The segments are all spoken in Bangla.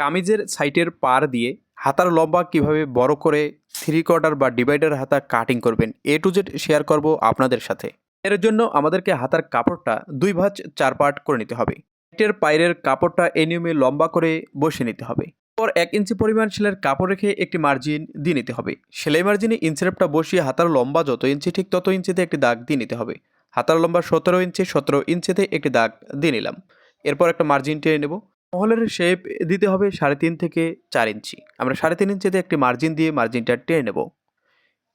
কামিজের সাইটের পার দিয়ে হাতার লম্বা কীভাবে বড় করে থ্রি কোয়ার্টার বা ডিভাইডার হাতা কাটিং করবেন এ টু জেড শেয়ার করব আপনাদের সাথে। এর জন্য আমাদেরকে হাতার কাপড়টা দুই ভাঁজ চার পার্ট করে নিতে হবে। সাইটের পায়ের কাপড়টা এই নিয়মে লম্বা করে বসে নিতে হবে। পর এক ইঞ্চি পরিমাণ সেলাইয়ের কাপড় রেখে একটি মার্জিন দিয়ে নিতে হবে। সেলাই মার্জিনে ইঞ্চিরেপটা বসিয়ে হাতার লম্বা যত ইঞ্চি, ঠিক তত ইঞ্চিতে একটি দাগ দিয়ে নিতে হবে। হাতার লম্বা সতেরো ইঞ্চি, সতেরো ইঞ্চিতে একটি দাগ দিয়ে নিলাম। এরপর একটা মার্জিন টেনে নেব। মহলের শেপ দিতে হবে সাড়ে তিন থেকে চার ইঞ্চি। আমরা সাড়ে তিন ইঞ্চিতে একটি মার্জিন দিয়ে মার্জিনটা টেনে নেব।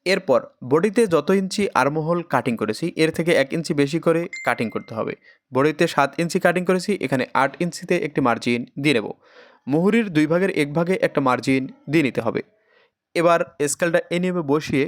এরপর বডিতে যত ইঞ্চি আরমহল কাটিং করেছি, এর থেকে এক ইঞ্চি বেশি করে কাটিং করতে হবে। বডিতে সাত ইঞ্চি কাটিং করেছি, এখানে আট ইঞ্চিতে একটি মার্জিন দিয়ে নেব। মুহুরির দুই ভাগের এক ভাগে একটা মার্জিন দিয়ে নিতে হবে। এবার স্কেলটা এ নিয়মে বসিয়ে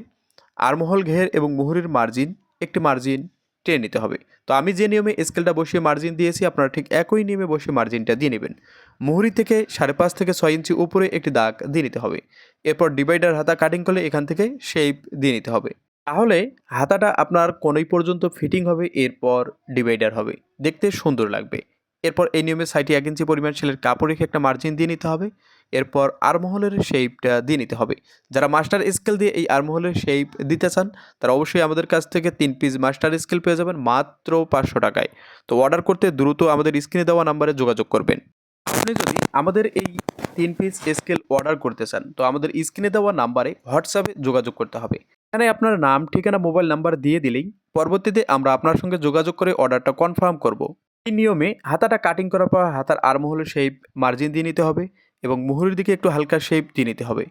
আরমহল ঘের এবং মুহুরির মার্জিন একটি মার্জিন টেনে নিতে হবে। তো আমি যে নিয়মে স্কেলটা বসিয়ে মার্জিন দিয়েছি, আপনারা ঠিক একই নিয়মে বসে মার্জিনটা দিয়ে নেবেন। মুহুরি থেকে সাড়ে পাঁচ থেকে ছয় ইঞ্চি উপরে একটি দাগ দিয়ে নিতে হবে। এরপর ডিভাইডার হাতা কাটিং করলে এখান থেকে শেপ দিয়ে নিতে হবে। তাহলে হাতাটা আপনার কোনই পর্যন্ত ফিটিং হবে, এরপর ডিভাইডার হবে। দেখতে সুন্দর লাগবে। এরপর এই নিয়মে সাইটে এক ইঞ্চি পরিমাণ সেলের কাপড় রেখে একটা মার্জিন দিয়ে নিতে হবে। এরপর আরমহলের শেপটা দিয়ে নিতে হবে। যারা মাস্টার স্কেল দিয়ে এই আরমহলের শেপ দিতে চান, তারা অবশ্যই আমাদের কাছ থেকে তিন পিস মাস্টার স্কেল পেয়ে যাবেন মাত্র পাঁচশো টাকায়। তো অর্ডার করতে দ্রুত আমাদের স্ক্রিনে দেওয়া নাম্বারে যোগাযোগ করবেন। আপনি যদি আমাদের এই তিন পিস স্কেল অর্ডার করতে চান, তো আমাদের স্ক্রিনে দেওয়া নাম্বারে হোয়াটসঅ্যাপে যোগাযোগ করতে হবে। এখানে আপনার নাম, ঠিকানা মোবাইল নাম্বার দিয়ে দিলেই পরবর্তীতে আমরা আপনার সঙ্গে যোগাযোগ করে অর্ডারটা কনফার্ম করব। এই নিয়মে হাতাটা কাটিং করার পর হাতার আরমহলের শেপ মার্জিন দিয়ে নিতে হবে এবং মুহুরির দিকে একটু হালকা শেপ দিয়ে নিতে হবে।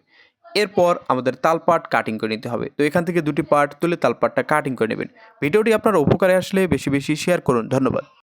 এরপর আমাদের তাল পার্ট কাটিং করে নিতে হবে। তো এখান থেকে দুটি পার্ট তুলে তাল পার্টটা কাটিং করে নেবেন। ভিডিওটি আপনার উপকারে আসলে বেশি বেশি শেয়ার করুন। ধন্যবাদ।